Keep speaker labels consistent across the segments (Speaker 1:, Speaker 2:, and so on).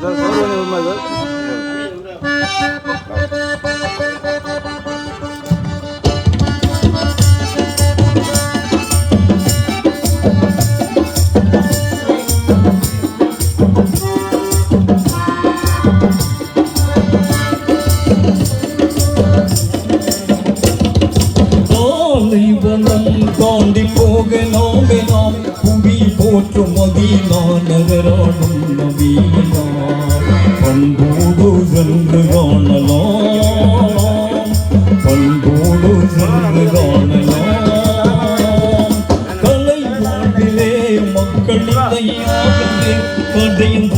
Speaker 1: Sir சோறு கொஞ்சம்
Speaker 2: புவி போற்றும் மதீனா நகராடும் நவீனா பண்போடு சென்று காணலாம். பண்போடு சென்று காணலாம். கலை வாழ்விலே மக்கள் இதையாகவே கடையும்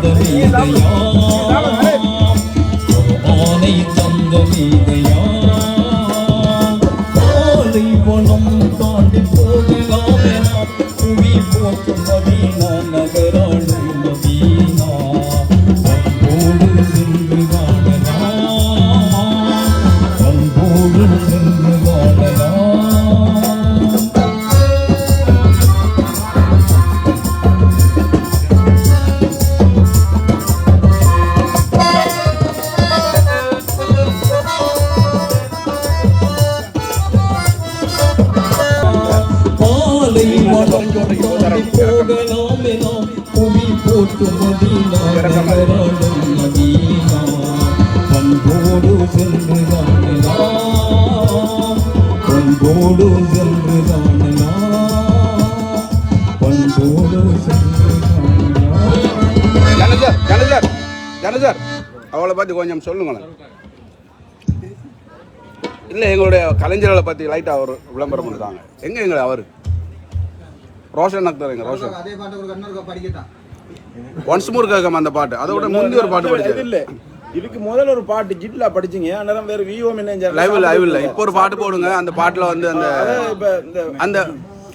Speaker 2: 你也拿走 போகலாமே புவி பண்போடு சென்று பண்போடு சென்று பண்போடு சென்று
Speaker 1: அவளை பற்றி கொஞ்சம் சொல்லுங்களேன். இல்லை எங்களுடைய கலைஞர்களை பற்றி லைட்டாக அவர் விளம்பரம் பண்ணுறாங்க எங்கே எங்களை அவர்? ரோஷன் அக்தர் எங்க ரோஷன்.
Speaker 3: அதே பாட்டு ஒரு கண்ணூருக்கு படிக்கட்டான்
Speaker 1: ஒன்ஸ் மோர் கேட்காம அந்த பாட்டு. அதோட முந்தி ஒரு பாட்டு படிச்சது.
Speaker 4: இல்ல. இதுக்கு முதல்ல ஒரு பாட்டு ஜிட்லா படிச்சீங்க. அன்னதான் வேற விவோ என்ன
Speaker 1: லைவ் லைவ் இல்லை இப்போ ஒரு பாட்டு போடுங்க. அந்த பாட்டில் வந்து அந்த
Speaker 4: இப்ப இந்த
Speaker 1: அந்த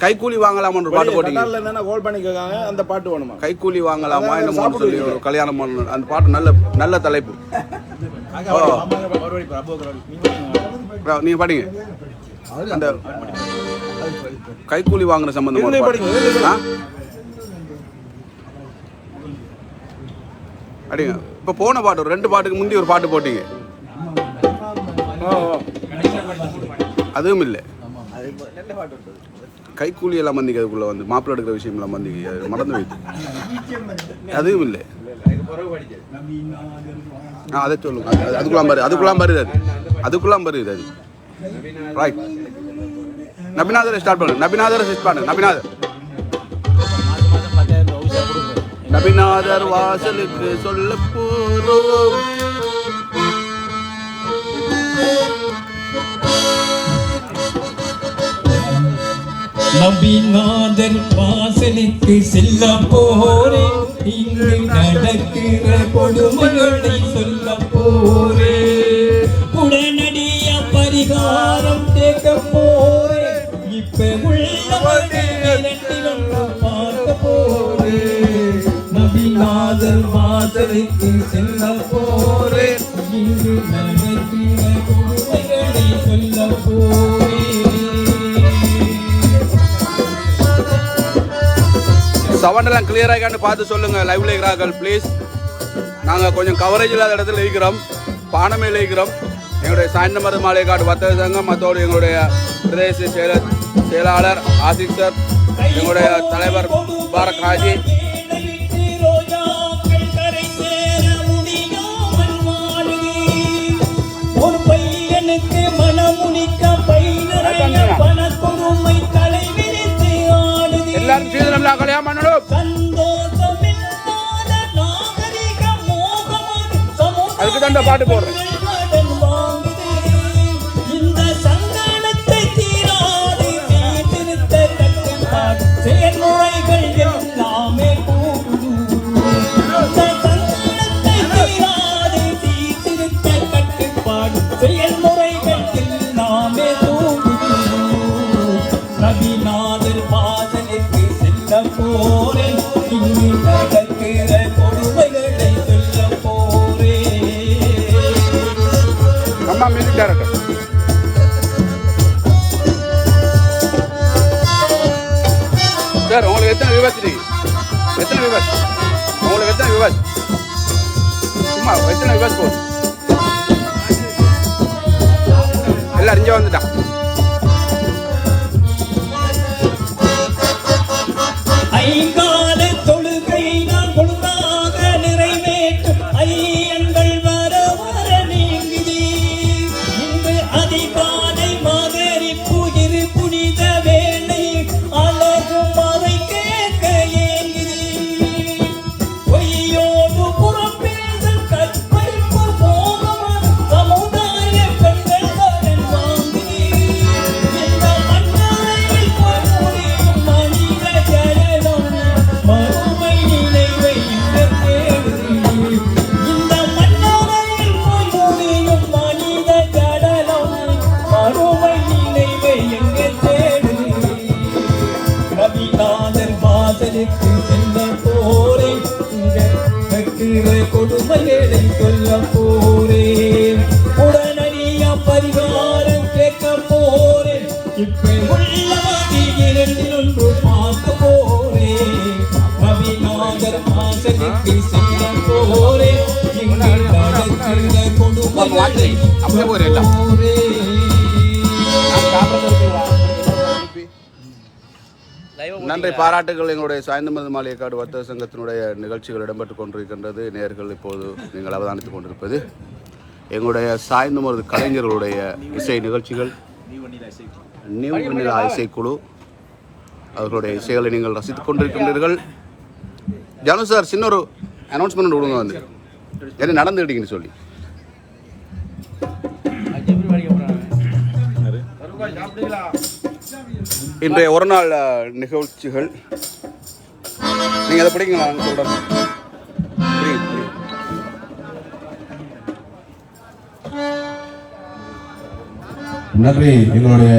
Speaker 1: கைக்கூலி வாங்கலாமான்னு ஒரு பாட்டு போட்டீங்க.
Speaker 4: கால் பண்ணி கேட்காங்க அந்த பாட்டு வேணுமா
Speaker 1: கைக்கூலி வாங்கலாமா என்னமோன்னு சொல்லி ஒரு கல்யாணம் பண்ணணும் அந்த பாட்டு நல்ல நல்ல தலைப்பு. நீங்க படிங்க. அந்த கைக்கூலி வாங்குற சம்பந்தமா ஒரு
Speaker 4: இதுலயே
Speaker 1: பாட்டு.
Speaker 4: படிங்க, இதுலயே
Speaker 1: ஆ? அடிங்க. இப்ப போன பாட்டு ஒரு ரெண்டு பாட்டுக்கு முந்தி ஒரு பாட்டு போட்டீங்க. அதுவும் இல்லை. கைக்கூலி எல்லாம் மந்திக்கு அதுக்குள்ள வந்து மாப்பிள்ளை எடுக்கிற விஷயம் எல்லாம் மந்திக்கு அது மறந்து வைத்து அதுவும் இல்லை. ஆ அதை சொல்லுங்க. அது- அதுக்குள்ளாம் பாரு அதுக்குள்ளாம் வருது அது. அதுக்குள்ளாம் அது. ரைட் நபிநாதர் ஸ்டார்ட் பண்ணு நபிநாதர் ஸ்டார்ட் பண்ணு நபிநாதர். நபிநாதர் வாசலுக்கு சொல்ல போறோம்.
Speaker 2: நபிநாதர் வாசலுக்கு செல்ல போறேன் இங்கு நடக்கிற கொடுமைகளை சொல்ல போறேன் காதல் மாதிரிக்கு செல்ல போரே இங்கு நடக்கிற சொல்ல
Speaker 1: போரே சவுண்டெல்லாம் கிளியராக பார்த்து சொல்லுங்கள் லைவ்ல இருக்கிறார்கள் ப்ளீஸ் நாங்கள் கொஞ்சம் கவரேஜ் இல்லாத இடத்துல இருக்கிறோம். பானமே இருக்கிறோம். எங்களுடைய சாய்ந்தமரது மாலை காடு வர்த்தக சங்கம் மற்றோடு எங்களுடைய பிரதேச செயலர் செயலாளர் ஆசிக் சார் எங்களுடைய தலைவர் முபாரக் ஹாஜி எல்லாரும் சீதனம் கல்யாணம் பண்ணணும் அதுக்கு தான் பாட்டு போடுறேன். சார் எத்தனை விவாஸ் இருக்கு எத்தனை விவாஸ் உங்களுக்கு எத்தனை விவாஸ் சும்மா எத்தனை விவாஸ் போதும் எல்லாம் இங்கே வந்துட்டான்
Speaker 2: ஐங்கால கொடுமைகளை சொல்ல போறேன் உடனடியா பரிகாரம் கேட்க போறேன் இப்ப உள்ளவாதி இரண்டில் ஒன்று பார்க்க போறேன் ரவிநாதர் வாசலுக்கு செல்ல போறேன் இங்கு நடக்கிற கொடுமைகளை
Speaker 1: அப்படியே போறேன் நன்றி. பாராட்டுகள் எங்களுடைய சாய்ந்தமது மாளிகைக்காடு வர்த்தக சங்கத்தினுடைய நிகழ்ச்சிகள் இடம்பெற்றுக் கொண்டிருக்கின்றது. நேர்கள் இப்போது நீங்கள் அவதானித்துக் கொண்டிருப்பது எங்களுடைய சாய்ந்தமது கலைஞர்களுடைய இசை நிகழ்ச்சிகள். நியூ வெண்ணிலா இசைக்குழு. அவர்களுடைய இசைகளை நீங்கள் ரசித்துக் கொண்டிருக்கின்றீர்கள். ஜனு சார் சின்ன ஒரு அனௌன்ஸ்மெண்ட் கொடுங்க வந்து. என்ன நடந்துக்கிட்டீங்கன்னு சொல்லி. இன்றைய ஒரு நாள் நிகழ்ச்சிகள். நீங்கள் அதை படிங்க நான் சொல்கிறேன்
Speaker 3: நன்றி எங்களுடைய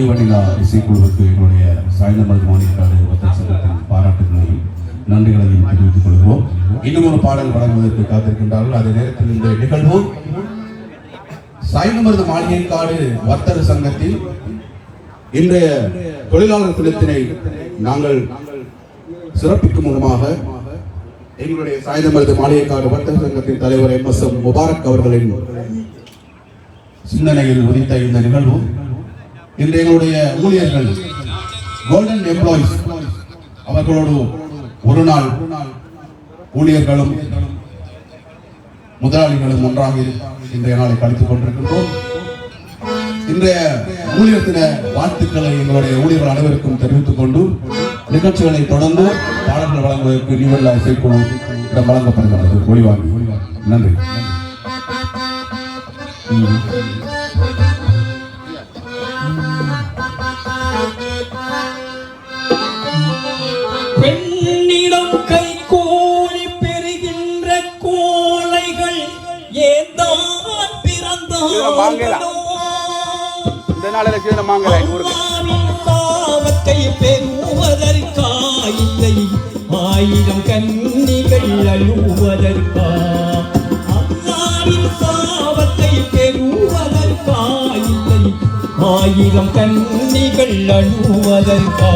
Speaker 3: ஈவனிலா இசைக்குழுவுக்கு எங்களுடைய சாய்ந்தமல் மாநிலக்காடு வர்த்தக சங்கத்தின் பாராட்டுகளையும் நன்றிகளையும் தெரிவித்துக் கொள்கிறோம். இன்னும் ஒரு பாடல் வழங்குவதற்கு காத்திருக்கின்றார்கள். அதே நேரத்தில் இந்த நிகழ்வு சாய்ந்தமருது மாளிகைக்காடு வர்த்தக சங்கத்தில் இன்றைய தொழிலாளர் தினத்தினை நாங்கள் சிறப்பிக்கும் முகமாக எங்களுடைய சாய்ந்தமருது மாளிகைக்காடு வர்த்தக சங்கத்தின் தலைவர் எம் எஸ் எம் முபாரக் அவர்களின் சிந்தனையில் உதித்த இந்த நிகழ்வு. இன்று எங்களுடைய ஊழியர்கள் கோல்டன் எம்ப்ளாயிஸ் அவர்களோடு ஒரு நாள் ஊழியர்களும் முதலாளிகளும் ஒன்றாக இன்றைய நாளை கழித்துக் கொண்டிருக்கின்றோம். இன்றைய ஊழியத்தின வாழ்த்துக்களை எங்களுடைய ஊழியர்கள் அனைவருக்கும் தெரிவித்துக் கொண்டு நிகழ்ச்சிகளை தொடர்ந்து பாடல்கள் வழங்குவதற்கு நிவல்ல இசைக்குழு இடம் வழங்கப்படுகிறது. ஒளிவாங்கி. நன்றி.
Speaker 1: இதுல இந்த நாளில் சீதன மாங்கல ஊருக்கு?
Speaker 2: அல்லாவின் பாவத்தை பெறுவதற்காயில்லை. ஆயிரம் கன்னிகள் அழுவதற்கா? அல்லாவின் பாவத்தை ஆயிரம் கண்ணிகள் அழுவதற்கா?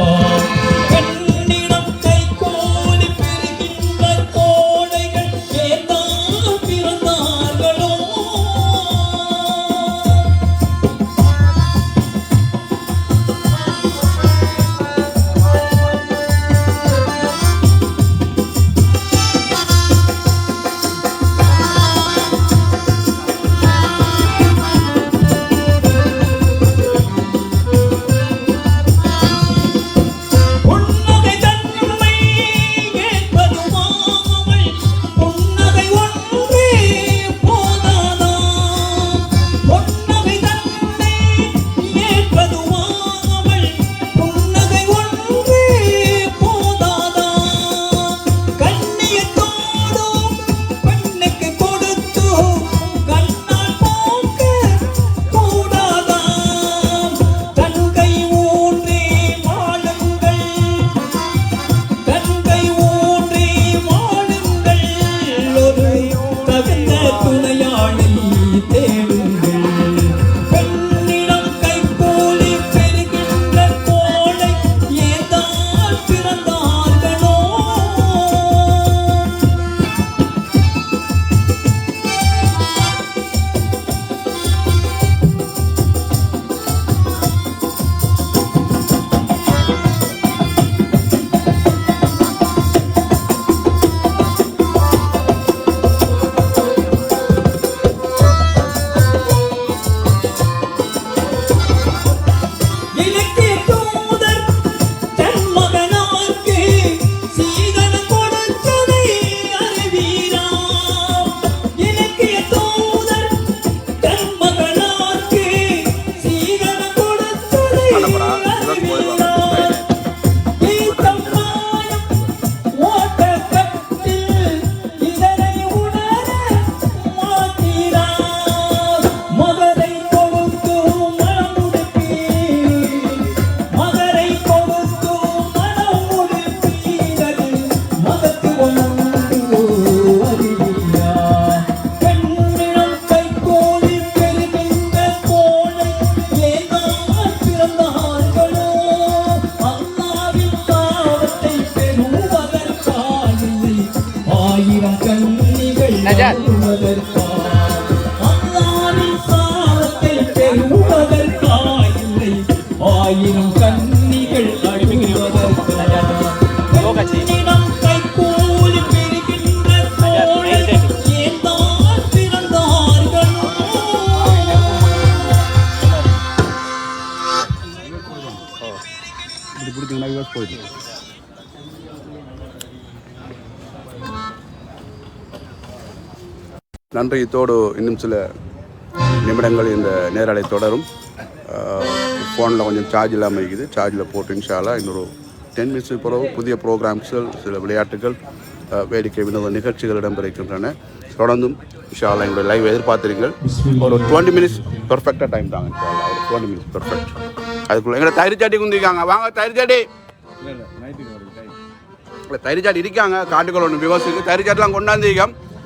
Speaker 1: நன்றி இத்தோடு இன்னும் சில நிமிடங்கள் இந்த நேரலை தொடரும். ஃபோனில் கொஞ்சம் சார்ஜ் இல்லாமல் இருக்குது. சார்ஜில் போட்டு இன்ஷால்லா இன்னொரு டென் மினிட்ஸ் பிறகு புதிய ப்ரோக்ராம்ஸ்கள் சில விளையாட்டுகள் வேடிக்கை வினோத நிகழ்ச்சிகள் இடம்பெற இருக்கின்றன தொடர்ந்தும் இன்ஷால்லா எங்களுடைய லைவ் எதிர்பார்த்திருங்கள். ஒரு டுவெண்ட்டி மினிட்ஸ் பெர்ஃபெக்டாக டைம் தாங்க இன்ஷால்லா ஒரு டுவெண்ட்டி மினிட்ஸ் பெர்ஃபெக்ட் அதுக்குள்ளே எங்களை தயிர் சாட்டி குந்திருக்காங்க. வாங்க தயிர் சாட்டி. இல்லை தயிர் சாட்டி இருக்காங்க. காட்டுக்குள்ள ஒன்று விவசாயிக்கு தயிர் சாட்டிலாம் கொண்டாந்து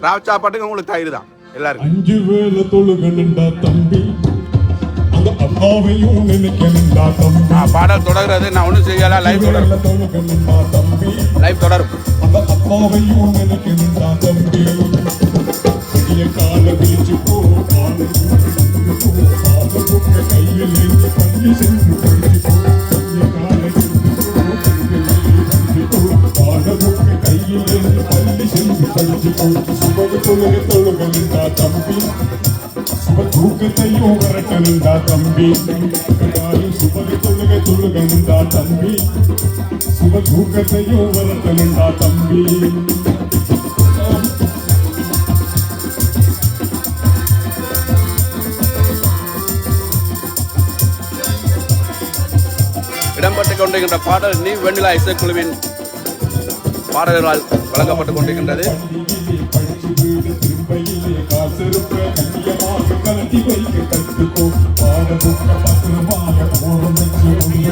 Speaker 1: ராவ் சாப்பாட்டுக்கு உங்களுக்கு தயிர் தான். எல்லாருக்கும்.
Speaker 5: அஞ்சு வேலை தொழுகணுண்டா தம்பி.
Speaker 1: பாடல் தொடர்கிறது நான் ஒன்றும் செய்யல லைவ் தொடரும். லைவ் தொடரும்.
Speaker 5: அந்த புக்க பள்ளி சென்று பள்ளி போ சுபகு தொழுக தொழுகணுண்டா தம்பி சுப தூக்கத்தையும் வரட்டணுண்டா தம்பி கடாயும் சுபகு தொழுக தொழுகணுண்டா தம்பி சுப தூக்கத்தையும் வரட்டணுண்டா தம்பி
Speaker 1: இடம்பெற்று கொண்டிருக்கின்ற பாடல் நீ வெண்ணிலா இசைக்குழுவின் பாடல்களால் வழங்கப்பட்டு கொண்டிருக்கின்றது.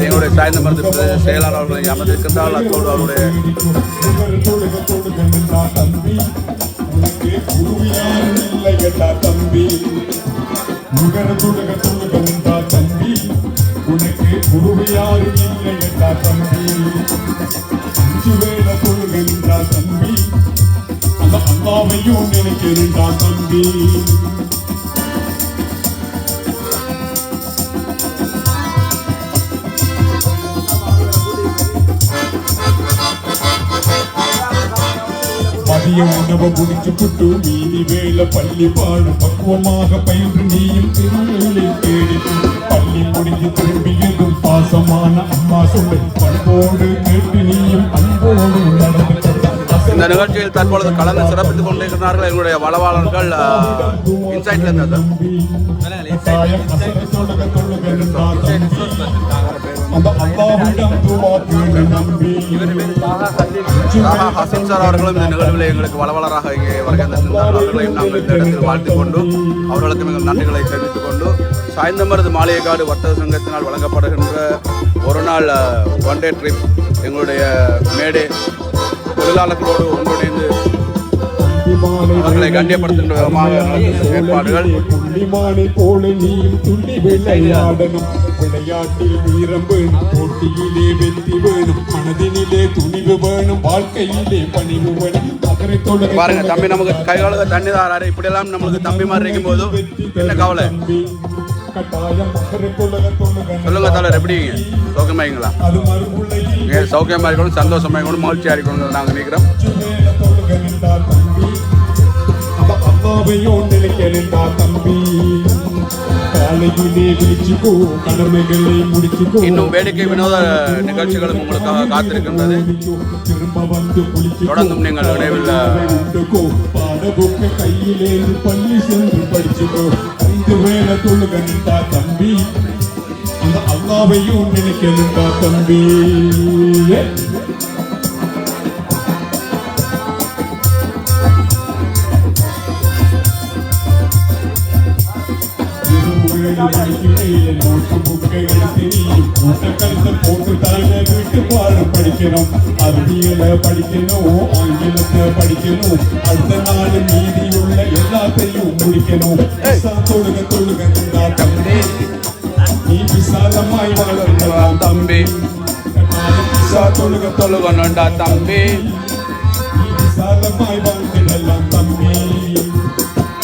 Speaker 1: என்னுடைய சாய்ந்த மருந்து செயலாளர் அவர்களை அமர்ந்திருக்கின்றால் அத்தோடு அவருடைய
Speaker 5: தம்பி. தம்பி மதிய உணவு முடிச்சு புட்டு மீதி வேலை பள்ளி பாடு. பக்குவமாக பயின்று நீயும் திருநெல்லை தேடி பள்ளி முடிஞ்சு திரும்பியதும் பாசமான அம்மா சொல்லு. பண்போடு கேட்டு நீயும் அன்போடு நடந்து
Speaker 1: இந்த நிகழ்ச்சியில் தற்பொழுது கலந்து சிறப்பித்துக் கொண்டிருக்கிறார்கள் எங்களுடைய வளவாளர்கள் இன்சைட்ல இருந்து ஹசன் சார் அவர்களும் இந்த நிகழ்வில் எங்களுக்கு வளவலராக இங்கே வருகை தந்திருந்தார். அவர்களையும் நாங்கள் இந்த இடத்தில் வாழ்த்துக் கொண்டு அவர்களுக்கு மிகவும் நன்றிகளை தெரிவித்துக் கொண்டு சாய்ந்தமருது மாளிகைக்காடு வர்த்தக சங்கத்தினால் வழங்கப்படுகின்ற ஒரு நாள் ஒன் டே ட்ரிப் எங்களுடைய மேடே தொழிலாளர்களோடு ஒன்றிணைந்து அவர்களை கண்ணியப்படுத்துகின்ற விதமாக ஏற்பாடுகள்
Speaker 5: புள்ளிமானை போல நீயும் துள்ளி விளையாடணும் விளையாட்டில் வீரம் வேணும் போட்டியிலே வெற்றி வேணும் மனதினிலே துணிவு வேணும் வாழ்க்கையிலே பணிவு வேணும்.
Speaker 1: பாருங்க தம்பி நமக்கு கைகாலுக்கு தண்ணி தாராரு. இப்படியெல்லாம் நம்மளுக்கு தம்பி மாதிரி இருக்கும் போது என்ன கவலை? சொல்லுங்க தலைவர் எப்படிங்க? சௌக்கியமாங்களா
Speaker 5: அது மறுபுள்ளையில்
Speaker 1: நீங்கள் சௌக்கியமாக இருக்கணும் சந்தோஷமாக இருக்கணும் மகிழ்ச்சியாக இருக்கணும் நாங்கள்
Speaker 5: நினைக்கிறோம். அம்மாவையும் நினைக்க நின்றார் தம்பி
Speaker 1: இன்னும் வேடிக்கை வினோத நிகழ்ச்சிகளும் உங்களுக்காக காத்திருக்கின்றது. தொடர்ந்தும் நீங்கள் நினைவில்
Speaker 5: கையிலே பள்ளி சென்று படிச்சுக்கோ. ஐந்து வேலை தொழுக தம்பி. நின்றார் தம்பி. அந்த அல்லாவையும் நினைக்க நின்றார் தம்பி படிக்கணும். அறிவியல படிக்கணும் ஆங்கிலத்தை படிக்கணும். அடுத்த நாள் மீதியுள்ள எல்லாத்தையும் முடிக்கணும். தொழுக தொழுக தம்பி. நீ விசாலமாய் வளர்ந்தலாம்
Speaker 1: தம்பி
Speaker 5: விசா தொழுக
Speaker 1: தொழுகணுண்டா தம்பி
Speaker 5: நீ விசாலமாய் வாழ்ந்திடலாம் தம்பி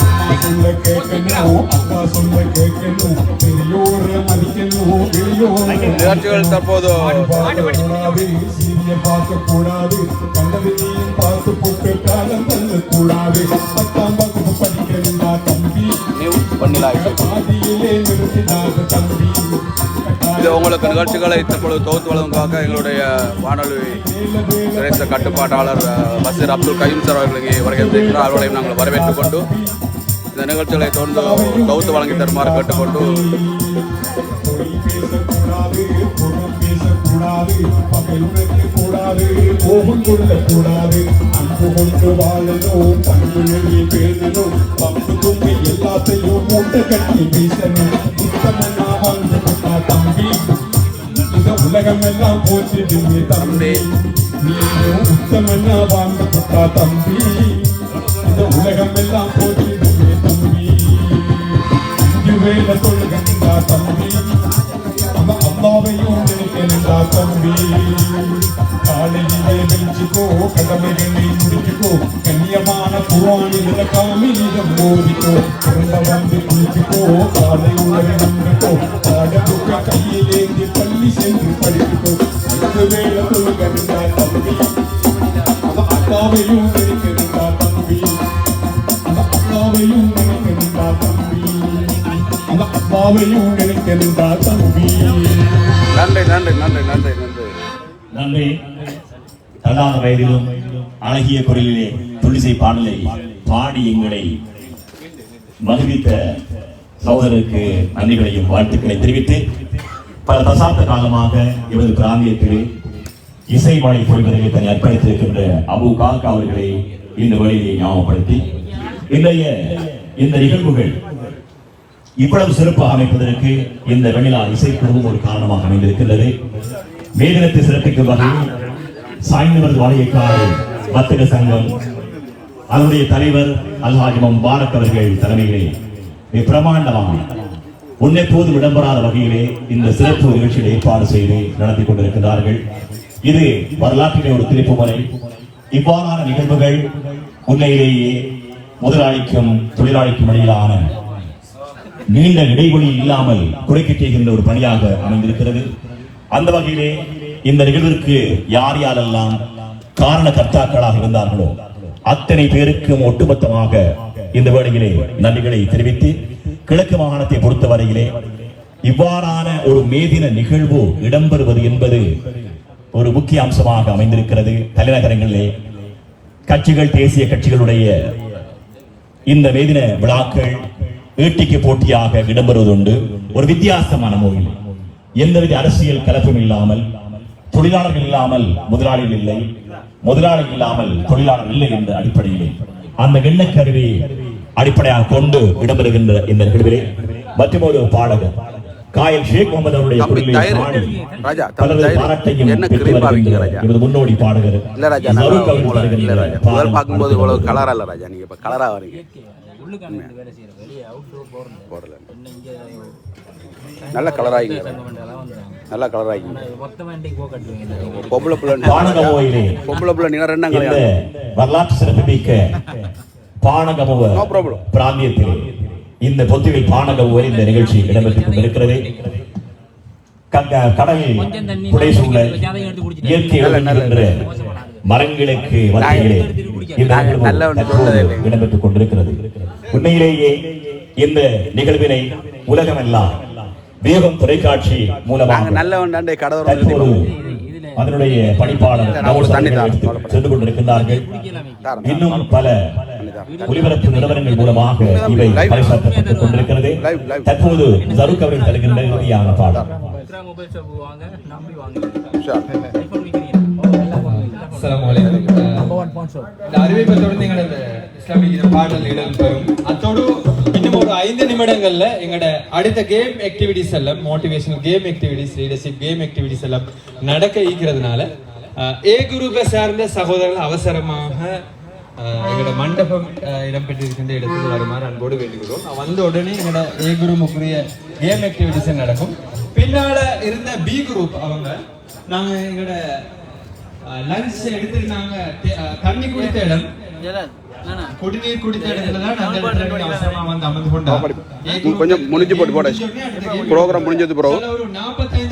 Speaker 5: அம்மா சொல்ல கேட்கணும் அப்பா சொல்ல கேட்கணும் பெரியோர மதிக்கணும் பெரியோர
Speaker 1: நிகழ்ச்சிகள் தற்போது
Speaker 5: சீரிய பார்க்க கூடாது கண்டதையும் பார்த்து போட்டு காலம் தள்ள கூடாது பத்தாம் வகுப்பு படிக்கிறா தம்பி
Speaker 1: பண்ணிலா
Speaker 5: பாதியிலே
Speaker 1: இது உங்களுக்கு நிகழ்ச்சிகளை தற்பொழுது தொகுத்து வழங்குவதற்காக எங்களுடைய வானொலி சிரேஷ்ட கட்டுப்பாட்டாளர் பசீர் அப்துல் கயீம் சார் அவர்கள் இங்கே வருகை தந்திருக்கிறார். அவர்களையும் நாங்கள் வரவேற்றுக் கொண்டு இந்த நிகழ்ச்சிகளை தொடர்ந்து தொகுத்து வழங்கி தருமாறு கேட்டுக்கொண்டு
Speaker 5: பொய் கூடாது கோபம் கொள்ளக்கூடாது. அன்பு கொண்டு வாழணும். பண்புகளை பேணணும். பம்பு எல்லாத்தையும் மூட்டை கட்டி வீசணும். உத்தமனா வாழ்ந்து தம்பி. இந்த உலகம் எல்லாம் போற்றிடுமே தம்பி. நீயும் உத்தமன்னா வாழ்ந்து கொண்டா தம்பி. இந்த உலகம் எல்லாம் போற்றிடுமே தம்பி. அஞ்சு வேலை தொழுகின்றா தம்பி. அந்த அம்மாவையும் நினைக்கின்றா தம்பி காலையிலே வெளிச்சுக்கோ கடமைகளை முடிச்சுக்கோ கண்ணியமான புராணிகள காமினிடம் மோதிக்கோ திரும்ப வந்து குளிச்சுக்கோ காலை உலகை நம்பிக்கோ பாட புக்க கையிலேந்தி பள்ளி சென்று படிச்சுக்கோ அஞ்சு வேலை தொழுகின்றா தம்பி அந்த அம்மாவையும் நினைக்கின்றா அப்பாவையும் நினைக்கின்றா தம்பி.
Speaker 1: நன்றி நன்றி நன்றி நன்றி நன்றி.
Speaker 6: நன்றி. வயதிலும் அழகிய குரலிலே துளிசை பாடலை பாடி எங்களை மகிழ்வித்த சகோதரருக்கு நன்றிகளையும் வாழ்த்துக்களை தெரிவித்து பல தசாப்த காலமாக இவரது பிராந்தியத்தில் இசை மழை பொழிவதற்கு தன்னை அர்ப்பணித்திருக்கின்ற அபு காக்கா அவர்களை இந்த வழியை ஞாபகப்படுத்தி இன்றைய இந்த நிகழ்வுகள் இவ்வளவு சிறப்பாக அமைப்பதற்கு இந்த வெண்ணிலா இசைக்குழுவும் ஒரு காரணமாக அமைந்திருக்கின்றது. மேதினத்தை சிறப்பிக்கும் வகையில் சாய்ந்தவர் வாரியக்காடு வர்த்தக சங்கம் அதனுடைய தலைவர் அல்ஹாஜி முபாரக் அவர்கள் தலைமையிலே மிக பிரமாண்டமாக முன்னெப்போது விடம்பராத வகையிலே இந்த சிறப்பு நிகழ்ச்சியில் ஏற்பாடு செய்து நடத்தி கொண்டிருக்கிறார்கள் இது வரலாற்றிலே ஒரு திருப்பு முறை. இவ்வாறான நிகழ்வுகள் உண்மையிலேயே முதலாளிக்கும் தொழிலாளிக்கும் இடையிலான நீண்ட இடைவெளி இல்லாமல் குறைக்க செய்கின்ற ஒரு பணியாக அமைந்திருக்கிறது. அந்த வகையிலே இந்த நிகழ்விற்கு யார் யாரெல்லாம் காரண கர்த்தாக்களாக இருந்தார்களோ அத்தனை பேருக்கும் ஒட்டுமொத்தமாக இந்த வேளையிலே நன்றிகளை தெரிவித்து கிழக்கு மாகாணத்தை பொறுத்தவரையிலே இவ்வாறான ஒரு மேதின நிகழ்வு இடம்பெறுவது என்பது ஒரு முக்கிய அம்சமாக அமைந்திருக்கிறது. தலைநகரங்களிலே கட்சிகள் தேசிய கட்சிகளுடைய இந்த மேதின விழாக்கள் ஈட்டிக்கு போட்டியாக இடம்பெறுவதுண்டு ஒரு வித்தியாசமான முறையில் எந்தவித அரசியல் கலப்பும் இல்லாமல் தொழிலாளர்கள் இல்லாமல் முதலாளிகள் இல்லை. முதலாளி இல்லாமல் தொழிலாளர் இல்லை என்ற அடிப்படையிலே. அந்த எண்ணக்கருவி அடிப்படையாக கொண்டு இடம்பெறுகின்ற இந்த நிகழ்விலே மற்றொரு பாடகர் காயல் ஷேக் முகமது அவருடைய பலரது. பாராட்டையும் பெற்று வருகின்ற முன்னோடி பாடகர்
Speaker 1: முதல் பார்க்கும்போது இவ்வளவு கலரா இல்ல ராஜா. நீங்க இப்ப கலரா வரீங்க. போடல நல்ல
Speaker 7: வந்துடும்
Speaker 1: நல்ல
Speaker 7: கட்டுவீங்க?
Speaker 1: பொம்பளை பிள்ளை பொம்பளை பிள்ளை நீங்க ரெண்டாம்
Speaker 6: வரலாற்று சிறப்புமிக்க பானகமுவ. பிராந்தியத்திலே இந்த பொத்துவில் பானகமுவ இந்த நிகழ்ச்சி இடம்பெற்றுக் கொண்டிருக்கிறது. கங்க- கடலில்
Speaker 7: எடுத்து குடிச்சிட்டு
Speaker 6: இயற்கை மரங்களுக்கு. இடம்பெற்றுக் கொண்டிருக்கிறது. உண்மையிலேயே இந்த நிகழ்வினை உலகமெல்லாம் வேகம் தொலைக்காட்சி மூலமாக
Speaker 1: நல்லவன் தாண்டே கடவுள்
Speaker 6: அதனுடைய. எடுத்து சென்று கொண்டிருக்கின்றார்கள். இன்னும் பல ஒலிபரப்பு நிறுவனங்கள் மூலமாக இவை
Speaker 1: Live.
Speaker 6: பறைசாற்றப்பட்டுக் கொண்டிருக்கிறது. தற்போது ஜருக் அவர்கள் தருகின்ற இறுதியான பாடல்
Speaker 7: போன் ஷாப்
Speaker 8: இந்த அறிவிப்பத்தோடு எங்களோட இஸ்லாமிய பாடல் இடம்பெறும் அத்தோடு இன்னும் ஒரு ஐந்து நிமிடங்கள்ல எங்களோட அடுத்த கேம் ஆக்டிவிட்டிஸ் எல்லாம் motivational game activities leadership game activities எல்லாம் நடக்க இருக்கிறதுனால அஹ், ஏ குரூப்பை சார்ந்த சகோதரர்கள் அவசரமாக எங்களோட மண்டபம் இடம்பெற்றிருக்கின்ற இடத்துக்கு வருமாறு அன்போடு வேண்டுகிறோம். வந்த உடனே எங்களோட ஏ குரூப்புக்குரிய கேம் ஆக்டிவிட்டிஸ் நடக்கும். பின்னால இருந்த பி குரூப் அவங்க நாங்க எங்களோட லஞ்ச் எடுத்துருந்தாங்க தண்ணி குடித்த இடம். குடிநீர் குடித்த இடத்துல தான் அவசரமா வந்து அமர்ந்து கொண்டா
Speaker 1: கொஞ்சம் முடிஞ்சு போட்டு போட. ப்ரோக்ராம் முடிஞ்சது ப்ரோ
Speaker 8: ஒரு நாற்பத்தைந்து